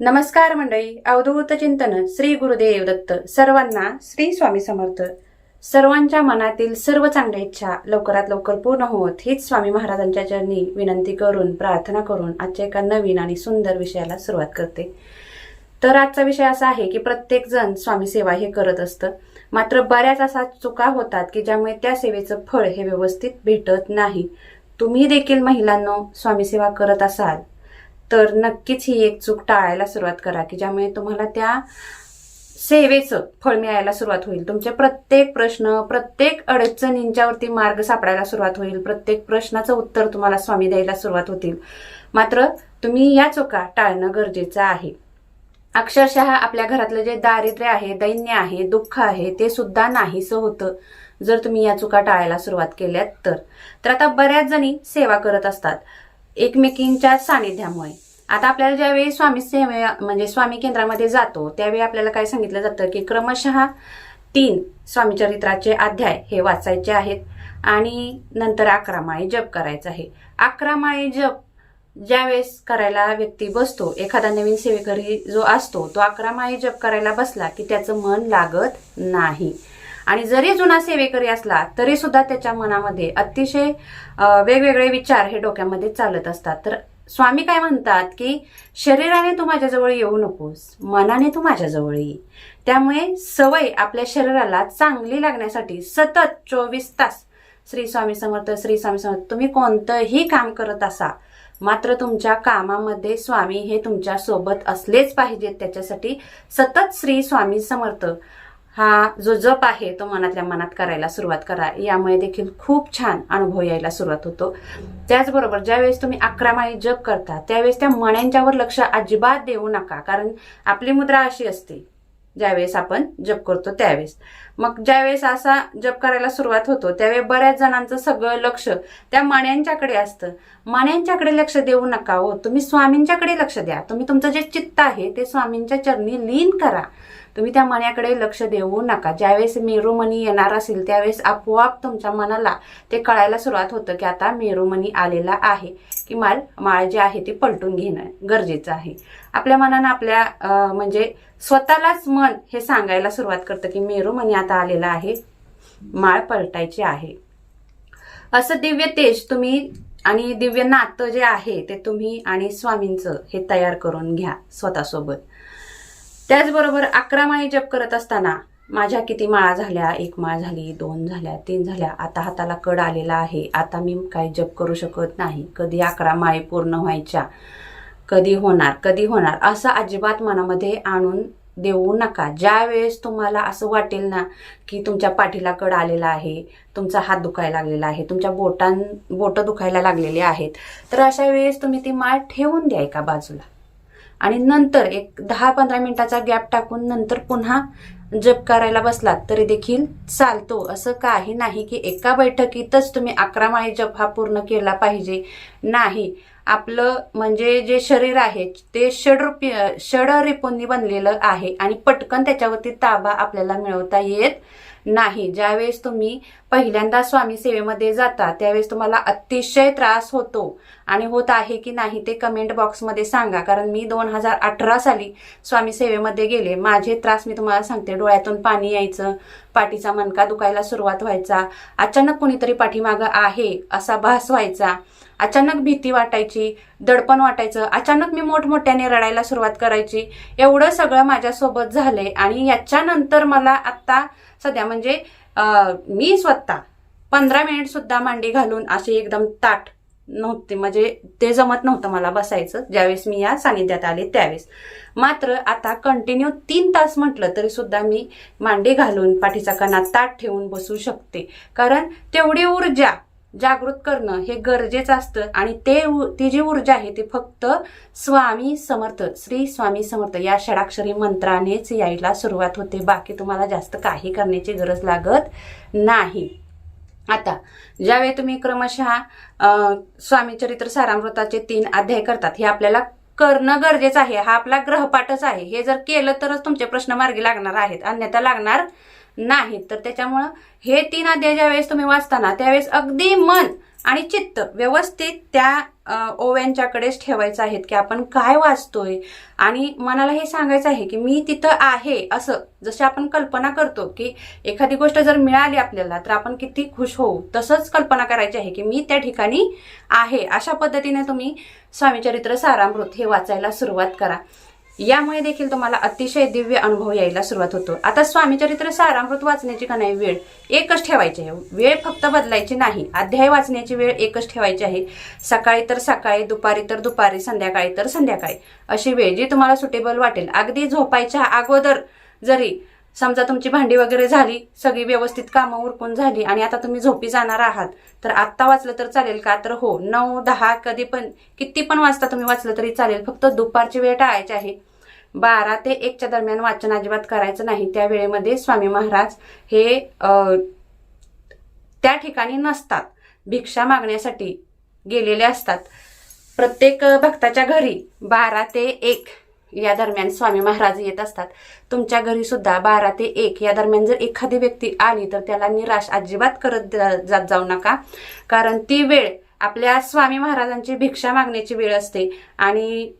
नमस्कार मंडळी अवधूत चिंतन श्री गुरुदेव दत्त. सर्वांना श्री स्वामी समर्थ. सर्वांच्या मनातील सर्व चांगल्या इच्छा लवकरात लवकर पूर्ण होत हीच स्वामी महाराजांच्या चरणी विनंती करून प्रार्थना करून आजच्या एका नवीन आणि सुंदर विषयाला सुरुवात करते. तर आजचा विषय असा आहे की प्रत्येक जण स्वामी सेवा हे करत असतं. मात्र बऱ्याच असा चुका होतात की ज्यामुळे त्या सेवेचं फळ हे व्यवस्थित भेटत नाही. तुम्ही देखील महिलांनो स्वामी सेवा करत असाल. तर नक्कीच ही एक चूक टाळायला सुरुवात करा की ज्यामुळे तुम्हाला त्या सेवेचं फळ मिळायला सुरुवात होईल. तुमचे प्रत्येक प्रश्न प्रत्येक अडचणींच्यावरती मार्ग सापडायला सुरुवात होईल. प्रत्येक प्रश्नाचं उत्तर तुम्हाला स्वामी द्यायला सुरुवात होतील. मात्र तुम्ही या चुका टाळणं गरजेचं आहे. अक्षरशः आपल्या घरातलं जे दारिद्र्य आहे दैन्य आहे दुःख आहे ते सुद्धा नाहीसं होतं जर तुम्ही या चुका टाळायला सुरुवात केल्यात तर. तर आता बऱ्याच जणी सेवा करत असतात. एकमेकींच्या सानिध्यामुळे. आता आपल्याला ज्यावेळी स्वामी सेवे म्हणजे स्वामी केंद्रामध्ये जातो त्यावेळी आपल्याला काय सांगितलं जातं की क्रमशः तीन स्वामी चरित्राचे अध्याय हे वाचायचे आहेत आणि नंतर अकरा माळी जप करायचा आहे. अकरा माळी जप ज्यावेळेस करायला व्यक्ती बसतो एखादा नवीन सेवेकरी जो असतो तो अकरा माळी जप करायला बसला की त्याचं मन लागत नाही. आणि जरी जुना सेवेकरी असला तरी सुद्धा त्याच्या मनामध्ये अतिशय वेगवेगळे विचार हे डोक्यामध्ये चालत असतात. तर स्वामी काय म्हणतात की शरीराने तू माझ्याजवळ येऊ नकोस मनाने तू माझ्याजवळ ये. त्यामुळे सवय आपल्या शरीराला चांगली लागण्यासाठी सतत चोवीस तास श्री स्वामी समर्थ श्री स्वामी समर्थ तुम्ही कोणतंही काम करत असा मात्र तुमच्या कामामध्ये स्वामी हे तुमच्यासोबत असलेच पाहिजेत. त्याच्यासाठी सतत श्री स्वामी समर्थ हा जो जप आहे तो मनातल्या मनात करायला सुरुवात करा. यामुळे देखील खूप छान अनुभव यायला सुरुवात होतो. त्याचबरोबर ज्यावेळेस तुम्ही अकरा माळी जप करता त्यावेळेस त्या मण्यांच्यावर लक्ष अजिबात देऊ नका. कारण आपली मुद्रा अशी असते ज्यावेळेस आपण जप करतो त्यावेळेस. मग ज्यावेळेस असा जप करायला सुरुवात होतो त्यावेळी बऱ्याच जणांचं सगळं लक्ष त्या मण्यांच्याकडे असतं. मण्यांच्याकडे लक्ष देऊ नका हो. तुम्ही स्वामींच्याकडे लक्ष द्या. तुम्ही तुमचं जे चित्त आहे ते स्वामींच्या चरणी लीन करा. तुम्ही त्या मण्याकडे लक्ष देऊ नका. ज्यावेळेस मेरुमणी येणार असेल त्यावेळेस आपोआप तुमच्या मनाला ते कळायला सुरुवात होतं की आता मेरुमणी आलेला आहे. की माल माळ जे आहे ती पलटून घेणं गरजेचं आहे. आपल्या मनानं आपल्या म्हणजे स्वतःलाच मन हे सांगायला सुरुवात करतं की मेरुमणी आता आलेला आहे माळ पलटायची आहे. असं दिव्य तेज तुम्ही आणि दिव्य नातं जे आहे ते तुम्ही आणि स्वामींचं हे तयार करून घ्या स्वतःसोबत. त्याचबरोबर अकरा माळी जप करत असताना माझ्या किती माळा झाल्या? एक माळ झाली दोन झाल्या तीन झाल्या. आता हाताला कड आलेला आहे. आता मी काही जप करू शकत नाही. कधी अकरा माळी पूर्ण व्हायच्या? कधी होणार? कधी होणार? असं अजिबात मनामध्ये आणून देऊ नका. ज्या वेळेस तुम्हाला असं वाटेल ना की तुमच्या पाठीला कड आलेला आहे तुमचा हात दुखायला लागलेला आहे तुमच्या बोटां बोटं दुखायला लागलेली आहेत तर अशा वेळेस तुम्ही ती माळ ठेवून द्या एका बाजूला. आणि नंतर एक दहा पंधरा मिनिटाचा गॅप टाकून नंतर पुन्हा जप करायला बसलात तरी देखील चालतो. असं काही नाही की एका बैठकीतच तुम्ही अकरा माळी जप हा पूर्ण केला पाहिजे. नाही. आपलं म्हणजे जे शरीर आहे ते षडरूपी षड रिपोनी बनलेलं आहे आणि पटकन त्याच्यावरती ताबा आपल्याला मिळवता येत नाही. ज्यावेळेस तुम्ही पहिल्यांदा स्वामी सेवेमध्ये जाता त्यावेळेस तुम्हाला अतिशय त्रास होतो. आणि होत आहे की नाही ते कमेंट बॉक्समध्ये सांगा. कारण मी दोन हजार अठरा साली स्वामी सेवेमध्ये गेले. माझे त्रास मी तुम्हाला सांगते. डोळ्यातून पाणी यायचं पाठीचा मणका दुखायला सुरुवात व्हायचा. अचानक कुणीतरी पाठीमागं आहे असा भास व्हायचा. अचानक भीती वाटायची दडपण वाटायचं. अचानक मी मोठमोठ्याने रडायला सुरुवात करायची. एवढं सगळं माझ्यासोबत झालंय. आणि याच्यानंतर मला आत्ता सध्या म्हणजे म्हणजे मी स्वतः पंधरा मिनिट सुद्धा मांडी घालून अशी एकदम ताट नव्हते म्हणजे ते जमत नव्हतं मला बसायचं. ज्यावेळेस मी या सानिध्यात आले त्यावेळेस. मात्र आता कंटिन्यू तीन तास म्हटलं तरी सुद्धा मी मांडी घालून पाठीचा कणा ताट ठेवून बसू शकते. कारण तेवढी ऊर्जा जागृत करणं हे गरजेचं असतं. आणि ते उ- ती जी ऊर्जा आहे ती फक्त स्वामी समर्थ श्री स्वामी समर्थ या षडाक्षरी मंत्रानेच यायला सुरुवात होते. बाकी तुम्हाला जास्त काही करण्याची गरज लागत नाही. आता ज्यावेळी तुम्ही क्रमशः स्वामीचरित्र स्वामी चरित्र सारामृताचे तीन अध्याय करतात हे आपल्याला करणं गरजेचं आहे. हा आपला ग्रहपाठच आहे. हे जर केलं तरच तुमचे प्रश्न मार्गी लागणार आहेत. अन्यथा लागणार नाहीत. तर त्याच्यामुळं हे तीन अध्याय ज्यावेळेस तुम्ही वाचताना त्यावेळेस अगदी मन आणि चित्त व्यवस्थित त्या ओव्यांच्याकडेच ठेवायचं आहेत की आपण काय वाचतोय. आणि मनाला हे सांगायचं आहे की मी तिथं आहे असं जसे आपण कल्पना करतो की एखादी गोष्ट जर मिळाली आपल्याला तर आपण किती खुश होऊ. तसंच कल्पना करायची आहे की मी त्या ठिकाणी आहे. अशा पद्धतीने तुम्ही स्वामीचरित्र सारामृत हे वाचायला सुरुवात करा. यामुळे देखील तुम्हाला अतिशय दिव्य अनुभव यायला सुरुवात होतो. आता स्वामीचरित्र सारामृत वाचण्याची का नाही वेळ एकच ठेवायची आहे. वेळ फक्त बदलायची नाही. अध्याय वाचण्याची वेळ एकच ठेवायची आहे. सकाळी तर सकाळी दुपारी तर दुपारी संध्याकाळी तर संध्याकाळी अशी वेळ जी तुम्हाला सुटेबल वाटेल. अगदी झोपायच्या अगोदर जरी समजा तुमची भांडी वगैरे झाली सगळी व्यवस्थित कामं उरकून झाली आणि आता तुम्ही झोपी जाणार आहात तर आत्ता वाचलं तर चालेल का? तर हो नऊ दहा कधी पण किती पण वाजता तुम्ही वाचलं तरी चालेल. फक्त दुपारची वेळ टाळायची आहे. बारा ते एकच्या दरम्यान वाचन अजिबात करायचं नाही. त्या वेळेमध्ये स्वामी महाराज हे त्या ठिकाणी नसतात. भिक्षा मागण्यासाठी गेलेले असतात. प्रत्येक भक्ताच्या घरी बारा ते एक या दरम्यान स्वामी महाराज येत असतात. तुमच्या घरी सुद्धा बारा ते एक या दरम्यान जर एखादी व्यक्ती आली तर त्याला निराश अजिबात करत जा- जात जाऊ नका. कारण ती वेळ आपल्या स्वामी महाराजांची भिक्षा मागण्याची वेळ असते. आणि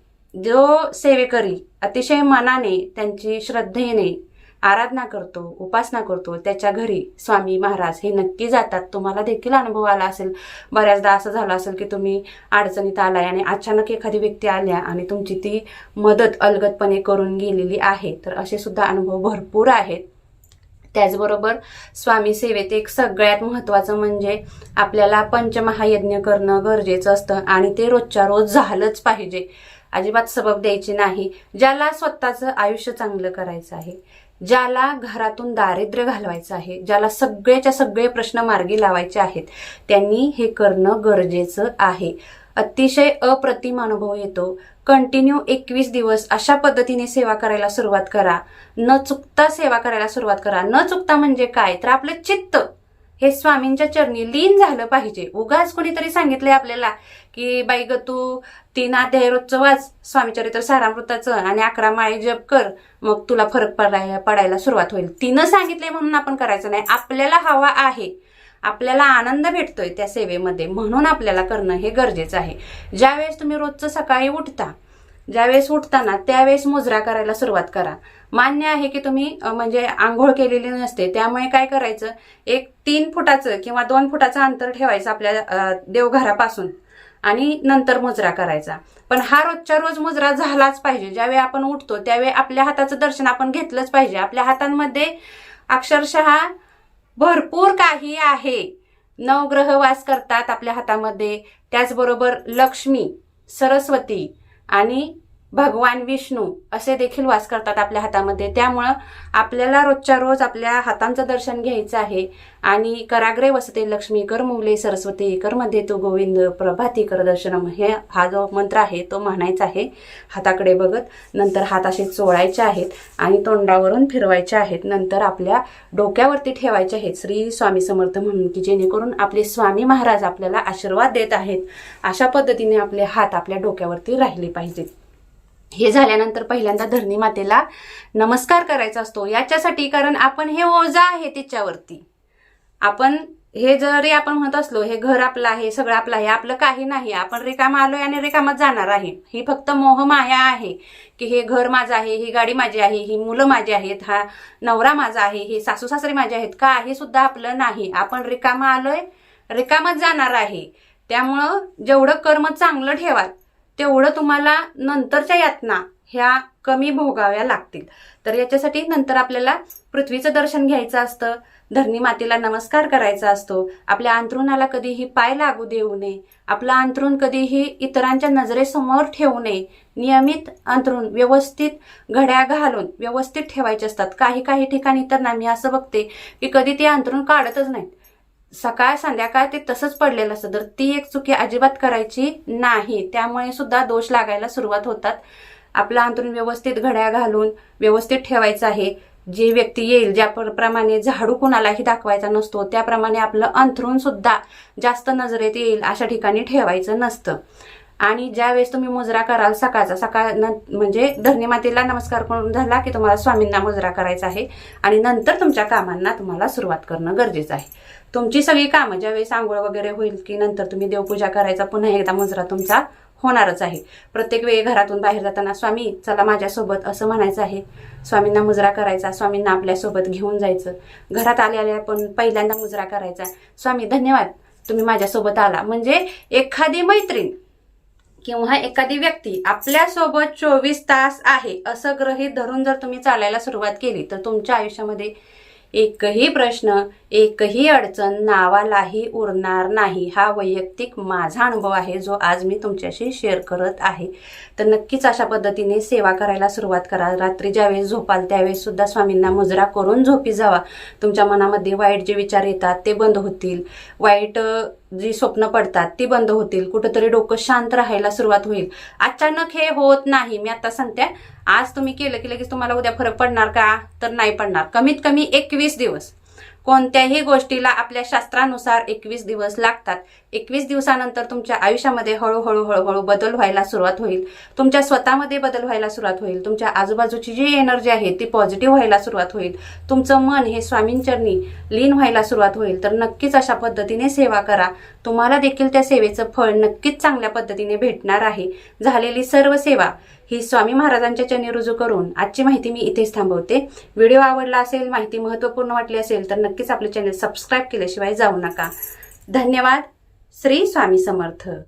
जो सेवेकरी अतिशय मनाने त्यांची श्रद्धेने आराधना करतो उपासना करतो त्याच्या घरी स्वामी महाराज हे नक्की जातात. तुम्हाला देखील अनुभव आला असेल. बऱ्याचदा असं झालं असेल की तुम्ही अडचणीत आलाय आणि अचानक एखादी व्यक्ती आल्या आणि तुमची ती मदत अलगदपणे करून गेलेली आहे. तर असे सुद्धा अनुभव भरपूर आहेत. त्याचबरोबर स्वामी सेवेत एक सगळ्यात महत्त्वाचं म्हणजे आपल्याला पंचमहायज्ञ करणं गरजेचं असतं आणि ते रोजच्या रोज झालंच पाहिजे. अजिबात सबब द्यायची नाही. ज्याला स्वतःचं आयुष्य चांगलं करायचं आहे ज्याला घरातून दारिद्र्य घालवायचं आहे ज्याला सगळ्याच्या सगळे प्रश्न मार्गी लावायचे आहेत त्यांनी हे करणं गरजेचं आहे. अतिशय अप्रतिम अनुभव येतो. कंटिन्यू एकवीस दिवस अशा पद्धतीने सेवा करायला सुरुवात करा. न चुकता सेवा करायला सुरुवात करा. न चुकता म्हणजे काय? तर आपलं चित्त. हे स्वामींच्या चरणी लीन झालं पाहिजे. उगाच कोणीतरी सांगितलंय आपल्याला की बाई ग तू तीन अध्याय रोजचं वाच स्वामीचरित्र सारामृताचं आणि अकरा माळे जप कर मग तुला फरक पडायला पडायला सुरुवात होईल. तिनं सांगितलंय म्हणून आपण करायचं नाही. आपल्याला हवा आहे. आपल्याला आनंद भेटतोय त्या सेवेमध्ये. म्हणून आपल्याला करणं हे गरजेचं आहे. ज्यावेळेस तुम्ही रोजचं सकाळी उठता ज्यावेळेस उठताना त्यावेळेस मुजरा करायला सुरुवात करा. मान्य आहे की तुम्ही म्हणजे आंघोळ केलेली नसते त्यामुळे काय करायचं? एक तीन फुटाचं किंवा दोन फुटाचं अंतर ठेवायचं आपल्या देवघरापासून आणि नंतर मुजरा करायचा. पण हा रोजच्या रोज मुजरा झालाच पाहिजे. ज्यावेळी आपण उठतो त्यावेळी आपल्या हाताचं दर्शन आपण घेतलंच पाहिजे. आपल्या हातांमध्ये अक्षरशः भरपूर काही आहे. नवग्रह वास करतात आपल्या हातामध्ये. त्याचबरोबर लक्ष्मी सरस्वती आणि भगवान विष्णू असे देखील वास करतात आपल्या हातामध्ये. त्यामुळं आपल्याला रोजच्या रोज आपल्या हातांचं दर्शन घ्यायचं आहे. आणि कराग्रे वसते लक्ष्मी कर मुले सरस्वती कर मध्ये तो गोविंद प्रभाती कर दर्शनम. हे हा जो मंत्र आहे तो म्हणायचा आहे हाताकडे बघत नंतर हात असे चोळायचे आहेत आणि तोंडावरून फिरवायचे आहेत. नंतर आपल्या डोक्यावरती ठेवायचे आहेत. श्री स्वामी समर्थ म्हणून की जेणेकरून आपले स्वामी महाराज आपल्याला आशीर्वाद देत आहेत. अशा पद्धतीने आपले हात आपल्या डोक्यावरती राहिले पाहिजेत. हे झाल्यानंतर पहिल्यांदा धरणी मातेला नमस्कार करायचा असतो. याच्यासाठी कारण आपण हे ओझा आहे तिच्यावरती. आपण हे जरी आपण म्हणत असलो हे घर आपलं आहे सगळं आपलं आहे आपलं काही नाही. आपण रिकाम आलोय आणि रिकामात जाणार आहे. ही फक्त मोहमाया आहे की हे घर माझं आहे ही गाडी माझी आहे ही मुलं माझी आहेत हा नवरा माझा आहे हे सासू सासरे माझे आहेत काही सुद्धा आपलं नाही. आपण रिकामा आलोय रिकामात जाणार आहे. त्यामुळं जेवढं कर्म चांगलं ठेवाल तेवढं तुम्हाला नंतरच्या यातना ह्या कमी भोगाव्या लागतील. तर याच्यासाठी नंतर आपल्याला पृथ्वीचं दर्शन घ्यायचं असतं. धरणी मातेला नमस्कार करायचा असतो. आपल्या अंथरुणाला कधीही पाय लागू देऊ नये. आपलं अंथरुण कधीही इतरांच्या नजरेसमोर ठेवू नये. नियमित अंथरुण व्यवस्थित घड्या घालून व्यवस्थित ठेवायचे असतात. काही काही ठिकाणी तर ना मी असं बघते की कधी ते अंथरुण काढतच नाहीत. सकाळ संध्याकाळ ते तसंच पडलेलं असतं. तर ती एक चुकी अजिबात करायची नाही. त्यामुळे सुद्धा दोष लागायला सुरुवात होतात. आपला अंतरून व्यवस्थित घड्या घालून व्यवस्थित ठेवायचं आहे. जी व्यक्ती येईल ज्या प्र- प्रमाणे झाडू कुणालाही दाखवायचा नसतो त्याप्रमाणे आपलं अंथरून सुद्धा जास्त नजरेत येईल अशा ठिकाणी ठेवायचं नसतं. आणि ज्यावेळेस तुम्ही मुजरा कराल सकाळचा सकाळ न- म्हणजे धरणी मातेला नमस्कार करून झाला की तुम्हाला स्वामींना मुजरा करायचा आहे. आणि नंतर तुमच्या कामांना तुम्हाला सुरुवात करणं गरजेचं आहे. तुमची सगळी कामं ज्यावेळेस आंघोळ वगैरे होईल की नंतर तुम्ही देवपूजा करायचा पुन्हा एकदा मुजरा तुमचा होणारच आहे. प्रत्येक वेळी घरातून बाहेर जाताना स्वामी चला माझ्यासोबत असं म्हणायचं आहे. स्वामींना मुजरा करायचा स्वामींना आपल्यासोबत घेऊन जायचं. घरात आले आले पण पहिल्यांदा मुजरा करायचा. स्वामी धन्यवाद तुम्ही माझ्यासोबत आला. म्हणजे एखादी मैत्रीण किंवा एखादी व्यक्ती आपल्यासोबत चोवीस तास आहे असं गृहीत धरून जर तुम्ही चालायला सुरुवात केली तर तुमच्या आयुष्यामध्ये एकही प्रश्न एकही अडचण नावालाही उरणार नाही. हा वैयक्तिक माझा अनुभव आहे जो आज मी तुमच्याशी शेअर करत आहे. तर नक्कीच अशा पद्धतीने सेवा करायला सुरुवात करा. रात्री ज्यावेळेस झोपाल त्यावेळेस सुद्धा स्वामींना मुजरा करून झोपी जावा. तुमच्या मनामध्ये वाईट जे विचार येतात ते बंद होतील. वाईट जी स्वप्न पडतात ती बंद होतील. कुठंतरी डोकं शांत राहायला सुरुवात होईल. अचानक हे होत नाही. मी आता सांगते आज तुम्ही केलं की लगेच तुम्हाला उद्या फरक पडणार का? तर नाही पडणार. कमीत कमी एकवीस दिवस. कोणत्याही गोष्टीला आपल्या शास्त्रानुसार एकवीस दिवस लागतात. एकवीस दिवसानंतर तुमच्या आयुष्यामध्ये हळूहळू हळूहळू बदल व्हायला सुरुवात होईल. तुमच्या स्वतःमध्ये बदल व्हायला सुरुवात होईल. तुमच्या आजूबाजूची जी एनर्जी आहे ती पॉझिटिव्ह व्हायला सुरुवात होईल. तुमचं मन हे स्वामींचरणी लीन व्हायला सुरुवात होईल. तर नक्कीच अशा पद्धतीने सेवा करा. तुम्हाला देखील त्या सेवेचं फळ नक्कीच चांगल्या पद्धतीने भेटणार आहे. झालेली सर्व सेवा ही स्वामी महाराजांच्या चरणी रुजू करून आजची माहिती मी इथेच थांबवते. व्हिडिओ आवडला असेल माहिती महत्त्वपूर्ण वाटली असेल तर नक्कीच आपले चॅनल सबस्क्राईब केल्याशिवाय जाऊ नका. धन्यवाद. श्री स्वामी समर्थ.